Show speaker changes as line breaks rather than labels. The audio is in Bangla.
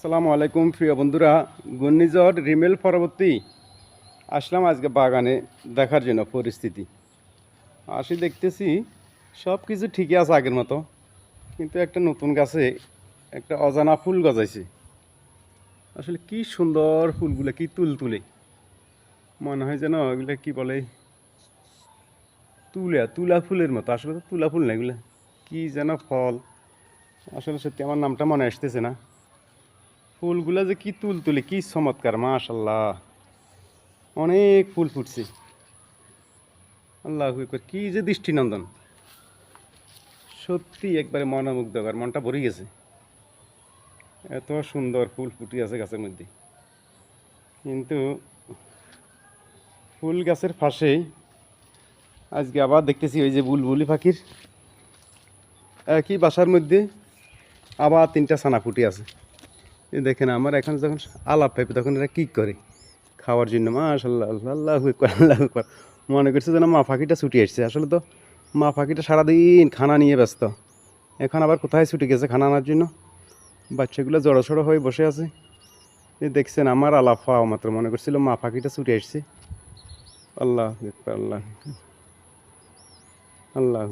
আসসালামু আলাইকুম, প্রিয় বন্ধুরা। ঘূর্ণিঝড় রিমেল পরবর্তী। আসলাম আজকে বাগানে দেখার জন্য পরিস্থিতি। আসি দেখতেছি সব কিছু ঠিকই আছে আগের মতো। কিন্তু একটা নতুন গাছে একটা অজানা ফুল গজাইছে। আসলে কি সুন্দর ফুলগুলো, কি তুল তুলে মনে হয় যেন এগুলো কি বলে? তুলা তুলা ফুলের মতো। আসলে তো তুলা ফুল না এগুলো। কী যেন ফল। আসলে সত্যি আমার নামটা মনে আসতেছে না। ফুলগুলা যে কি তুল তুলে কি চমৎকার মাশাল্লাহ অনেক ফুল ফুটছে। আল্লাহ কি যে দৃষ্টিনন্দন। সত্যি একবারে মনোমুগ্ধকর, মনটা ভরে গেছে। এত সুন্দর ফুল ফুটি আছে গাছের মধ্যে। কিন্তু ফুল গাছের পাশেই আজকে আবার দেখতেছি ওই যে বুলবুলি পাখির। একই বাসার মধ্যে আবার তিনটা ছানা ফুটি আছে। দেখেন আমার এখন যখন আলাপ পাইবে তখন এরা কী করে? খাওয়ার জন্য মাশাল্লাহ আল্লাহ আল্লাহ মনে করছে যেন মা পাখিটা ছুটি আসছে। আসলে তো মা পাখিটা সারাদিন খানা নিয়ে ব্যস্ত। এখন আবার কোথায় ছুটি গেছে খানা আনার জন্য? বাচ্চাগুলো জড়ো সড়ো হয়ে বসে আছে। দেখছেন আমার আলাপ পাওয়া মাত্র। মনে করছিল মা পাখিটা ছুটে আসছে। আল্লাহ আকবার, আল্লাহ আল্লাহ